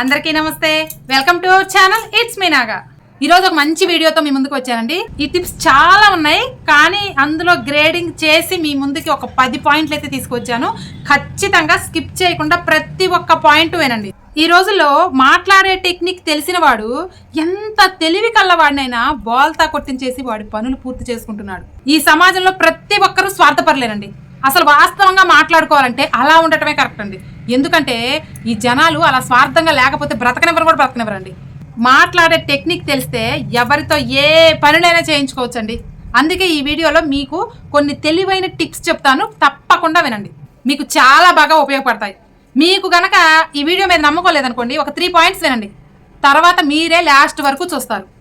అందరికీ నమస్తే. Welcome to our channel it's me Naga ఈరోజు ఒక మంచి వీడియోతో మీ ముందుకు వచ్చానండి. ఈ టిప్స్ చాలా ఉన్నాయి కానీ అందులో గ్రేడింగ్ చేసి మీ ముందుకి ఒక పది పాయింట్లు అయితే తీసుకొచ్చాను. ఖచ్చితంగా స్కిప్ చేయకుండా ప్రతి ఒక్క పాయింట్ వేనండి. ఈ రోజుల్లో మాట్లాడే టెక్నిక్ తెలిసిన వాడు ఎంత తెలివి కళ్ళవాడినైనా బోల్తా కొట్టించేసి వాడి పనులు పూర్తి చేసుకుంటున్నాడు. ఈ సమాజంలో ప్రతి ఒక్కరూ స్వార్థపరలేనండి అసలు వాస్తవంగా మాట్లాడుకోవాలంటే అలా ఉండటమే కరెక్ట్ అండి. ఎందుకంటే ఈ జనాలు అలా స్వార్థంగా లేకపోతే బ్రతకనివ్వరు కూడా బ్రతకనివ్వరండి. మాట్లాడే టెక్నిక్ తెలిస్తే ఎవరితో ఏ పనులైనా చేయించుకోవచ్చండి. అందుకే ఈ వీడియోలో మీకు కొన్ని తెలివైన టిప్స్ చెప్తాను. తప్పకుండా వినండి. మీకు చాలా బాగా ఉపయోగపడతాయి. మీకు గనక ఈ వీడియో మీద నమ్మకం లేదనుకోండి ఒక త్రీ పాయింట్స్ వినండి. తర్వాత మీరే లాస్ట్ వరకు చూస్తారు.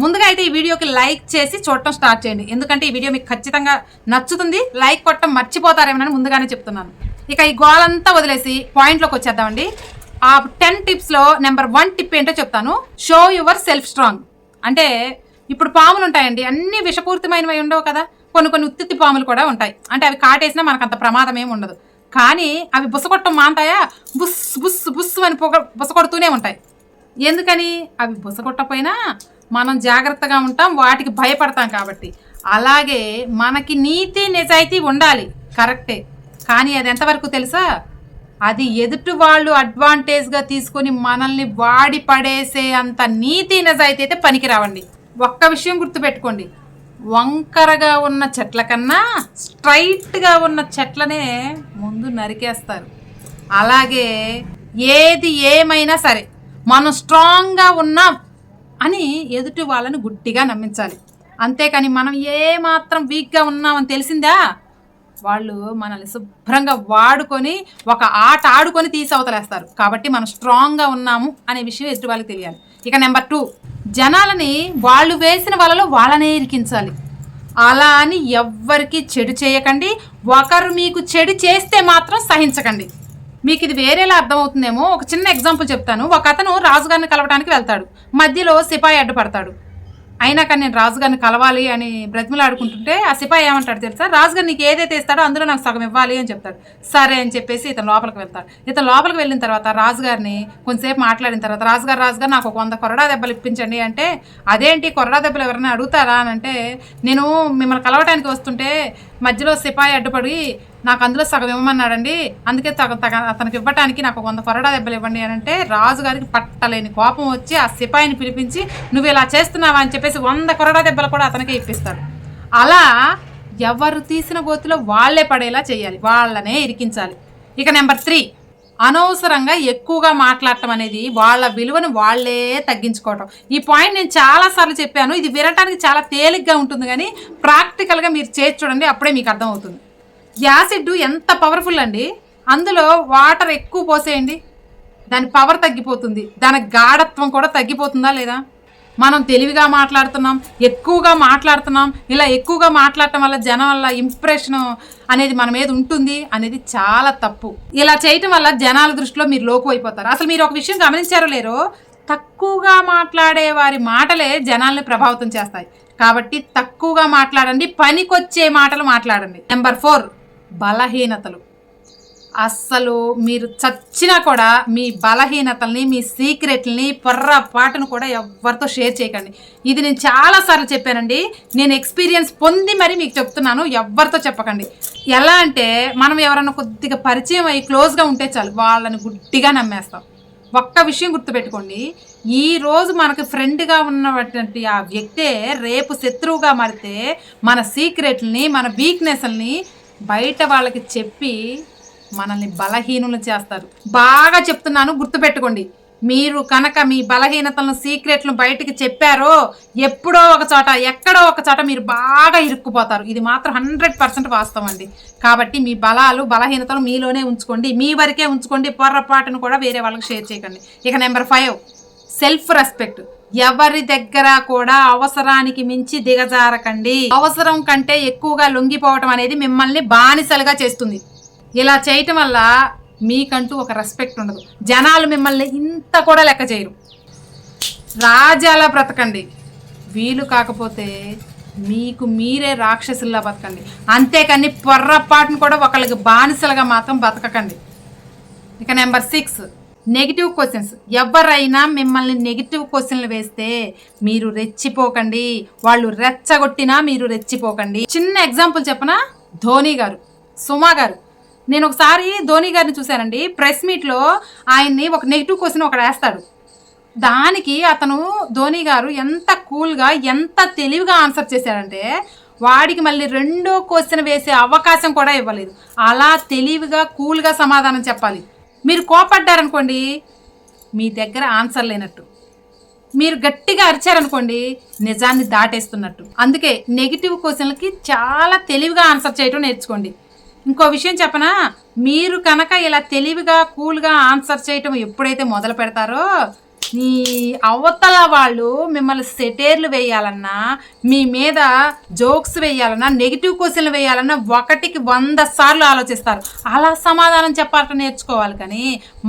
ముందుగా అయితే ఈ వీడియోకి లైక్ చేసి చూడటం స్టార్ట్ చేయండి. ఎందుకంటే ఈ వీడియో మీకు ఖచ్చితంగా నచ్చుతుంది. లైక్ కొట్టడం మర్చిపోతారేమోనని ముందుగానే చెప్తున్నాను. ఇక ఈ గోలంతా వదిలేసి పాయింట్లోకి వచ్చేద్దామండి. ఆ టెన్ టిప్స్లో నెంబర్ వన్ టిప్ ఏంటో చెప్తాను. షో యువర్ సెల్ఫ్ స్ట్రాంగ్ అంటే ఇప్పుడు పాములు ఉంటాయండి. అన్ని విషపూరితమైనవి ఉండవు కదా. కొన్ని కొన్ని ఉత్తిత్తి పాములు కూడా ఉంటాయి. అంటే అవి కాటేసినా మనకు అంత ప్రమాదం ఏమి ఉండదు. కానీ అవి బుసకొట్టం మాంటాయా బుస్ బుస్ బుస్ అని పొగ బుసకొడుతూనే ఉంటాయి. ఎందుకని? అవి బుసగొట్టపోయినా మనం జాగ్రత్తగా ఉంటాం వాటికి భయపడతాం కాబట్టి. అలాగే మనకి నీతి నిజాయితీ ఉండాలి. కరెక్టే. కానీ అది ఎంతవరకు తెలుసా? అది ఎదుటి వాళ్ళు అడ్వాంటేజ్గా తీసుకొని మనల్ని వాడి పడేసే అంత నీతి నిజాయితీ అయితే పనికిరావండి. ఒక్క విషయం గుర్తుపెట్టుకోండి. వంకరగా ఉన్న చెట్ల కన్నా స్ట్రైట్గా ఉన్న చెట్లనే ముందు నరికేస్తారు. అలాగే ఏది ఏమైనా సరే మనం స్ట్రాంగ్గా ఉన్నాం. అని ఎదుటి వాళ్ళని గుడ్డిగా నమ్మించాలి. అంతేకాని మనం ఏమాత్రం వీక్గా ఉన్నామని తెలిసిందా? వాళ్ళు మనల్ని శుభ్రంగా వాడుకొని ఒక ఆట ఆడుకొని తీసి అవతలేస్తారు. కాబట్టి మనం స్ట్రాంగ్గా ఉన్నాము అనే విషయం ఎదుటి వాళ్ళకి తెలియాలి. ఇక నెంబర్ టూ జనాలని వాళ్ళు వేసిన వాళ్ళలో వాళ్ళనే ఇరికించాలి. అలా అని ఎవ్వరికి చెడు చేయకండి. ఒకరు మీకు చెడు చేస్తే మాత్రం సహించకండి. మీకు ఇది వేరేలా అర్థమవుతుందేమో. ఒక చిన్న ఎగ్జాంపుల్ చెప్తాను. ఒక అతను రాజుగారిని కలవడానికి వెళ్తాడు. మధ్యలో సిపాయి అడ్డుపడతాడు అయినా కానీ నేను రాజుగారిని కలవాలి అని బ్రతిమలాడుకుంటుంటే ఆ సిపాయి ఏమంటాడు తెలుసా? రాజుగారు నీకు ఏదైతే ఇస్తాడో అందులో నాకు సగం ఇవ్వాలి అని చెప్తాడు. సరే అని చెప్పేసి ఇతను లోపలికి వెళ్తాడు. ఇతను లోపలికి వెళ్ళిన తర్వాత రాజుగారిని కొంతసేపు మాట్లాడిన తర్వాత రాజుగారు రాజుగారు నాకు ఒక వంద కొరడా దెబ్బలు ఇప్పించండి. అంటే అదేంటి? కొరడా దెబ్బలు ఎవరైనా అడుగుతారా? అని అంటే నేను మిమ్మల్ని కలవటానికి వస్తుంటే మధ్యలో సిపాయి అడ్డుపడి నాకు అందులో సగం ఇవ్వమన్నాడండి. అందుకే తగ తగ అతనికి ఇవ్వటానికి నాకు వంద కొరడా దెబ్బలు ఇవ్వండి అని అంటే రాజుగారికి పట్టలేని కోపం వచ్చి ఆ సిపాయిని పిలిపించి నువ్వు ఇలా చేస్తున్నావా? అని చెప్పేసి వంద కొరడా దెబ్బలు కూడా అతనికే ఇప్పిస్తాడు. అలా ఎవరు తీసిన గోతిలో వాళ్ళే పడేలా చేయాలి. వాళ్ళనే ఇరికించాలి. ఇక నెంబర్ త్రీ. అనవసరంగా ఎక్కువగా మాట్లాడటం అనేది వాళ్ళ విలువను వాళ్ళే తగ్గించుకోవటం. ఈ పాయింట్ నేను చాలాసార్లు చెప్పాను. ఇది వినటానికి చాలా తేలిగ్గా ఉంటుంది కానీ ప్రాక్టికల్గా మీరు చేసి చూడండి అప్పుడే మీకు అర్థమవుతుంది. యాసిడ్ ఎంత పవర్ఫుల్ అండి. అందులో వాటర్ ఎక్కువ పోసేయండి. దాని పవర్ తగ్గిపోతుంది. దాని గాఢత్వం కూడా తగ్గిపోతుందా లేదా? మనం తెలివిగా మాట్లాడుతున్నాం ఎక్కువగా మాట్లాడుతున్నాం ఇలా ఎక్కువగా మాట్లాడటం వల్ల జనం వల్ల ఇంప్రెషన్ అనేది మన మీద ఉంటుంది అనేది చాలా తప్పు. ఇలా చేయటం వల్ల జనాల దృష్టిలో మీరు లోకు అయిపోతారు. అసలు మీరు ఒక విషయం గమనించారో లేరో? తక్కువగా మాట్లాడే వారి మాటలే జనాల్ని ప్రభావితం చేస్తాయి. కాబట్టి తక్కువగా మాట్లాడండి పనికొచ్చే మాటలు మాట్లాడండి. నెంబర్ ఫోర్ బలహీనతలు. అస్సలు మీరు చచ్చినా కూడా మీ బలహీనతల్ని మీ సీక్రెట్ని పొర్రపాటును కూడా ఎవరితో షేర్ చేయకండి. ఇది నేను చాలాసార్లు చెప్పానండి. నేను ఎక్స్పీరియన్స్ పొంది మరి మీకు చెప్తున్నాను. ఎవరితో చెప్పకండి. ఎలా అంటే మనం ఎవరైనా కొద్దిగా పరిచయం అయ్యి క్లోజ్గా ఉంటే చాలు వాళ్ళని గుడ్డిగా నమ్మేస్తాం. ఒక్క విషయం గుర్తుపెట్టుకోండి. ఈ రోజు మనకు ఫ్రెండ్గా ఉన్నటువంటి ఆ వ్యక్తే రేపు శత్రువుగా మారితే మన సీక్రెట్ని మన వీక్నెస్ని బయట వాళ్ళకి చెప్పి మనల్ని బలహీనులు చేస్తారు. బాగా చెప్తున్నాను గుర్తుపెట్టుకోండి. మీరు కనుక మీ బలహీనతలను సీక్రెట్లను బయటకి చెప్పారో ఎప్పుడో ఒక చోట ఎక్కడో ఒక చోట మీరు బాగా ఇరుక్కుపోతారు. ఇది మాత్రం హండ్రెడ్ పర్సెంట్ వాస్తవం అండి. కాబట్టి మీ బలాలు బలహీనతలు మీలోనే ఉంచుకోండి. మీ వరకే ఉంచుకోండి. పొర్రపాటును కూడా వేరే వాళ్ళకి షేర్ చేయకండి. ఇక నెంబర్ ఫైవ్ సెల్ఫ్ రెస్పెక్ట్. ఎవరి దగ్గర కూడా అవసరానికి మించి దిగజారకండి. అవసరం కంటే ఎక్కువగా లొంగిపోవటం అనేది మిమ్మల్ని బానిసలుగా చేస్తుంది. ఇలా చేయటం వల్ల మీకంటూ ఒక రెస్పెక్ట్ ఉండదు. జనాలు మిమ్మల్ని ఇంత కూడా లెక్క చేయరు. రాజాలా బ్రతకండి. వీలు కాకపోతే మీకు మీరే రాక్షసుల్లా బతకండి. అంతేకాని పొర్రపాటును కూడా ఒకళ్ళకి బానిసలుగా మాత్రం బతకకండి. ఇక నెంబర్ సిక్స్ నెగిటివ్ క్వశ్చన్స్ ఎవరైనా మిమ్మల్ని నెగిటివ్ క్వశ్చన్లు వేస్తే మీరు రెచ్చిపోకండి. వాళ్ళు రెచ్చగొట్టినా మీరు రెచ్చిపోకండి. చిన్న ఎగ్జాంపుల్ చెప్పనా? ధోని గారు. సుమా గారు. నేను ఒకసారి ధోని గారిని చూశానండి. ప్రెస్ మీట్లో ఆయన్ని ఒక నెగిటివ్ క్వశ్చన్ ఒకడు వేస్తాడు. దానికి అతను ధోని గారు ఎంత కూల్గా ఎంత తెలివిగా ఆన్సర్ చేశాడంటే వాడికి మళ్ళీ రెండో క్వశ్చన్ వేసే అవకాశం కూడా ఇవ్వలేదు. అలా తెలివిగా కూల్గా సమాధానం చెప్పాలి. మీరు కోపడ్డారనుకోండి మీ దగ్గర ఆన్సర్ లేనట్టు. మీరు గట్టిగా అరిచారనుకోండి నిజాన్ని దాటేస్తున్నట్టు. అందుకే నెగిటివ్ క్వశ్చన్లకి చాలా తెలివిగా ఆన్సర్ చేయటం నేర్చుకోండి. ఇంకో విషయం చెప్పనా? మీరు కనుక ఇలా తెలివిగా కూల్గా ఆన్సర్ చేయటం ఎప్పుడైతే మొదలు పెడతారో ఈ అవతల వాళ్ళు మిమ్మల్ని సెటేర్లు వేయాలన్నా మీ మీద జోక్స్ వేయాలన్నా నెగిటివ్ క్వశ్చన్లు వేయాలన్నా ఒకటికి వంద సార్లు ఆలోచిస్తారు. అలా సమాధానం చెప్పాలంటే నేర్చుకోవాలి కానీ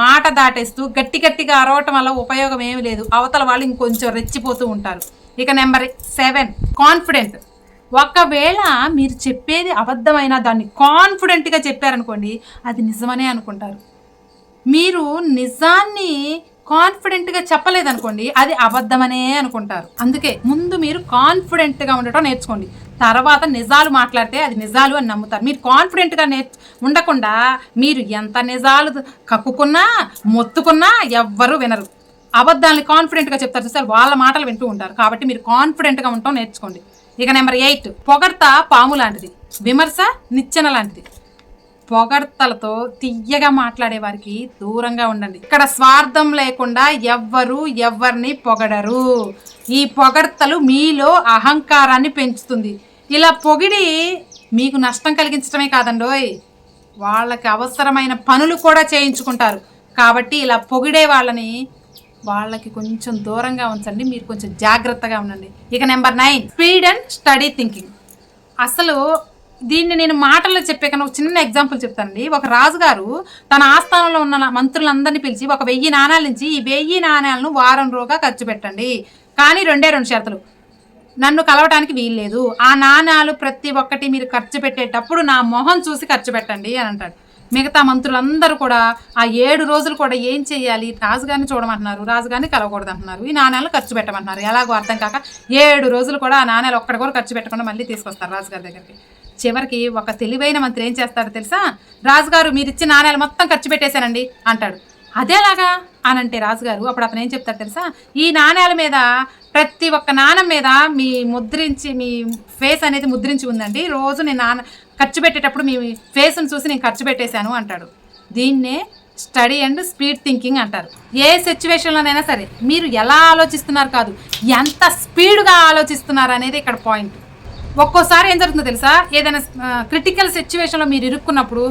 మాట దాటేస్తూ గట్టి గట్టిగా అరవటం వల్ల ఉపయోగం ఏమి లేదు. అవతల వాళ్ళు ఇంకొంచెం రెచ్చిపోతూ ఉంటారు. ఇక నెంబర్ సెవెన్ కాన్ఫిడెంట్. ఒకవేళ మీరు చెప్పేది అబద్ధమైన దాన్ని కాన్ఫిడెంట్గా చెప్పారనుకోండి అది నిజమనే అనుకుంటారు. మీరు నిజాన్ని కాన్ఫిడెంట్గా చెప్పలేదనుకోండి అది అబద్ధమనే అనుకుంటారు. అందుకే ముందు మీరు కాన్ఫిడెంట్గా ఉండటం నేర్చుకోండి. తర్వాత నిజాలు మాట్లాడితే అది నిజాలు అని నమ్ముతారు. మీరు కాన్ఫిడెంట్గా నేర్చు ఉండకుండా మీరు ఎంత నిజాలు కక్కుకున్నా మొత్తుకున్నా ఎవ్వరూ వినరు. అబద్ధాలని కాన్ఫిడెంట్గా చెప్తారు చూసారు వాళ్ళ మాటలు వింటూ ఉంటారు. కాబట్టి మీరు కాన్ఫిడెంట్గా ఉండటం నేర్చుకోండి. ఇక నెంబర్ ఎయిట్ పొగడ్త పాము లాంటిది విమర్శ నిచ్చెన లాంటిది. పొగడ్తలతో తియ్యగా మాట్లాడే వారికి దూరంగా ఉండండి. ఇక్కడ స్వార్థం లేకుండా ఎవ్వరు ఎవ్వరిని పొగడరు. ఈ పొగడ్తలు మీలో అహంకారాన్ని పెంచుతుంది. ఇలా పొగిడి మీకు నష్టం కలిగించడమే కాదండోయ్. వాళ్ళకి అవసరమైన పనులు కూడా చేయించుకుంటారు. కాబట్టి ఇలా పొగిడే వాళ్ళని వాళ్ళకి కొంచెం దూరంగా ఉంచండి. మీరు కొంచెం జాగ్రత్తగా ఉండండి. ఇక number nine speed and study thinking. అసలు దీన్ని నేను మాటల్లో చెప్పే కన్నా ఒక చిన్న ఎగ్జాంపుల్ చెప్తానండి. ఒక రాజుగారు తన ఆస్థానంలో ఉన్న మంత్రులందరినీ పిలిచి ఒక వెయ్యి నాణాల నుంచి ఈ వెయ్యి నాణాలను వారం రోజుగా ఖర్చు పెట్టండి. కానీ రెండే రెండు షరతులు. నన్ను కలవటానికి వీల్లేదు. ఆ నాణాలు ప్రతి ఒక్కటి మీరు ఖర్చు పెట్టేటప్పుడు నా మొహం చూసి ఖర్చు పెట్టండి అని అంటాడు. మిగతా మంత్రులందరూ కూడా ఆ ఏడు రోజులు కూడా ఏం చేయాలి? రాజుగారిని చూడమంటున్నారు. రాజుగారిని కలవకూడదు అంటున్నారు. ఈ నాణ్యాలు ఖర్చు పెట్టమంటున్నారు. ఎలాగో అర్థం కాక ఏడు రోజులు కూడా ఆ నాణ్యాలు ఒక్కటి కూడా ఖర్చు పెట్టకుండా మళ్ళీ తీసుకొస్తారు రాజుగారి దగ్గరికి. చివరికి ఒక తెలివైన మంత్రి ఏం చేస్తాడో తెలుసా? రాజుగారు మీరు ఇచ్చిన నాణ్యాలు మొత్తం ఖర్చు పెట్టేశానండి అంటాడు. అదేలాగా అనంటే రాజుగారు అప్పుడు అతను ఏం చెప్తాడు తెలుసా? ఈ నాణ్యాల మీద ప్రతి ఒక్క నాణం మీద మీ ముద్రించి మీ ఫేస్ అనేది ముద్రించి ఉందండి. రోజు నేను నాన్న ఖర్చు పెట్టేటప్పుడు మీ ఫేస్ని చూసి నేను ఖర్చు పెట్టేశాను అంటాడు. దీన్నే స్టడీ అండ్ స్పీడ్ థింకింగ్ అంటారు. ఏ సిచ్యువేషన్లోనైనా సరే మీరు ఎలా ఆలోచిస్తున్నారు కాదు ఎంత స్పీడ్గా ఆలోచిస్తున్నారు అనేది ఇక్కడ పాయింట్ ఒక్కోసారి ఏం జరుగుతుందో తెలుసా? ఏదైనా క్రిటికల్ సిచ్యువేషన్లో మీరు ఇరుక్కున్నప్పుడు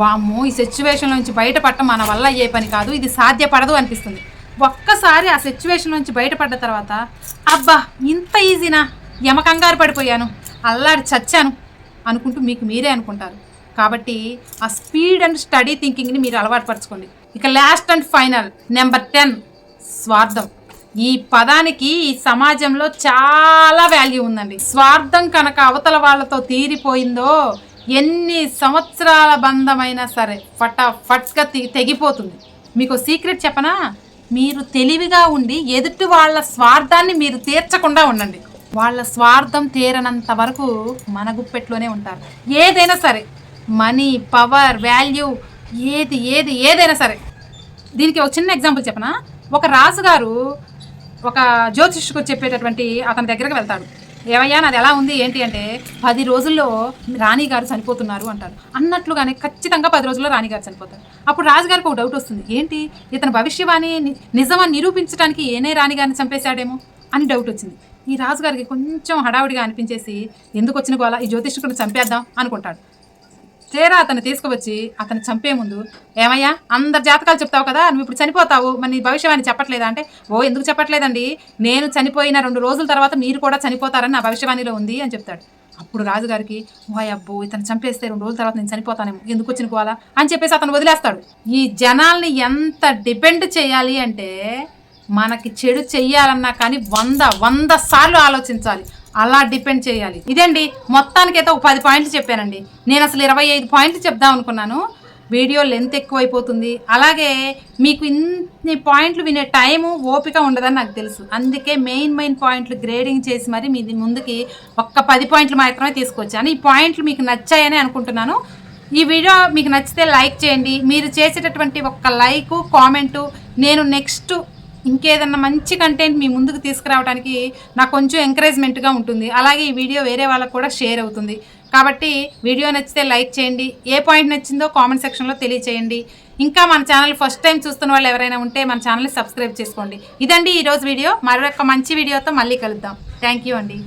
వామ్మో ఈ సిచ్యువేషన్ నుంచి బయటపడటం మన వల్ల ఏ పని కాదు ఇది సాధ్యపడదు అనిపిస్తుంది. ఒక్కసారి ఆ సిచ్యువేషన్ నుంచి బయటపడ్డ తర్వాత అబ్బా ఇంత ఈజీనా? యమకంగారు పడిపోయాను అల్లాడి చచ్చాను అనుకుంటూ మీకు మీరే అనుకుంటారు. కాబట్టి ఆ స్పీడ్ అండ్ స్టడీ థింకింగ్ని మీరు అలవాటు పరచుకోండి. ఇక last and final number ten స్వార్థం. ఈ పదానికి ఈ సమాజంలో చాలా వాల్యూ ఉందండి. స్వార్థం కనుక అవతల వాళ్ళతో తీరిపోయిందో ఎన్ని సంవత్సరాల బంధమైనా సరే ఫటాఫట్గా తెగిపోతుంది. మీకు సీక్రెట్ చెప్పనా? మీరు తెలివిగా ఉండి ఎదుటి వాళ్ళ స్వార్థాన్ని మీరు తీర్చకుండా ఉండండి. వాళ్ళ స్వార్థం తీరనంత వరకు మన గుప్పెట్లోనే ఉంటారు. ఏదైనా సరే మనీ పవర్ వాల్యూ ఏది ఏది ఏదైనా సరే. దీనికి ఒక చిన్న ఎగ్జాంపుల్ చెప్పనా? ఒక రాజుగారు ఒక జ్యోతిష్కు చెప్పేటటువంటి అతని దగ్గరకు వెళ్తాడు. ఏమయ్యా నాది ఎలా ఉంది? ఏంటి అంటే పది రోజుల్లో రాణిగారు చనిపోతున్నారు అంటారు అన్నట్లుగానే ఖచ్చితంగా పది రోజుల్లో రాణిగారు చనిపోతారు. అప్పుడు రాజుగారికి ఒక డౌట్ వస్తుంది. ఏంటి? ఇతని భవిష్యవాణి నిజమని నిరూపించడానికి ఏనే రాణిగారిని చంపేశాడేమో అని డౌట్ వచ్చింది. ఈ రాజుగారికి కొంచెం హడావుడిగా అనిపించేసి ఎందుకు వచ్చిన గోల? ఈ జ్యోతిష్కుడిని చంపేద్దాం అనుకుంటాడు. తీరా అతను తీసుకువచ్చి అతను చంపే ముందు ఏమయ్యా అందరి జాతకాలు చెప్తావు కదా నువ్వు ఇప్పుడు చనిపోతావు మరి నీ భవిష్యవాణి చెప్పట్లేదా? అంటే ఓ ఎందుకు చెప్పట్లేదండి? నేను చనిపోయిన రెండు రోజుల తర్వాత మీరు కూడా చనిపోతారని నా భవిష్యవాణిలో ఉంది అని చెప్తాడు. అప్పుడు రాజుగారికి ఓ అబ్బో ఇతను చంపేస్తే రెండు రోజుల తర్వాత నేను చనిపోతానేమో ఎందుకు వచ్చిన కోవాలా అని చెప్పేసి అతను వదిలేస్తాడు. ఈ జనాల్ని ఎంత డిపెండ్ చేయాలి అంటే మనకి చెడు చెయ్యాలన్నా కానీ వంద వంద సార్లు ఆలోచించాలి. అలా డిపెండ్ చేయాలి. ఇదండి మొత్తానికైతే ఒక పది పాయింట్లు చెప్పానండి. నేను అసలు ఇరవై ఐదు పాయింట్లు చెప్దాం అనుకున్నాను. వీడియో లెంత్ ఎక్కువైపోతుంది. అలాగే మీకు ఇన్ని పాయింట్లు వినే టైము ఓపిక ఉండదని నాకు తెలుసు. అందుకే మెయిన్ మెయిన్ పాయింట్లు గ్రేడింగ్ చేసి మరి మీది ముందుకి ఒక్క పది పాయింట్లు మాత్రమే తీసుకొచ్చాను. ఈ పాయింట్లు మీకు నచ్చాయని అనుకుంటున్నాను. ఈ వీడియో మీకు నచ్చితే లైక్ చేయండి. మీరు చేసేటటువంటి ఒక్క లైక్ కామెంటు నేను నెక్స్ట్ ఇంకేదన్నా మంచి కంటెంట్ మీ ముందుకు తీసుకురావడానికి నాకు కొంచెం ఎంకరేజ్మెంట్గా ఉంటుంది. అలాగే ఈ వీడియో వేరే వాళ్ళకు కూడా షేర్ అవుతుంది. కాబట్టి వీడియో నచ్చితే లైక్ చేయండి. ఏ పాయింట్ నచ్చిందో కామెంట్ సెక్షన్లో తెలియచేయండి. ఇంకా మన ఛానల్ ఫస్ట్ టైం చూస్తున్న వాళ్ళు ఎవరైనా ఉంటే మన ఛానల్ని సబ్స్క్రైబ్ చేసుకోండి. ఇదండి ఈరోజు వీడియో మరొక మంచి వీడియోతో మళ్ళీ కలుద్దాం. థ్యాంక్ యూ అండి.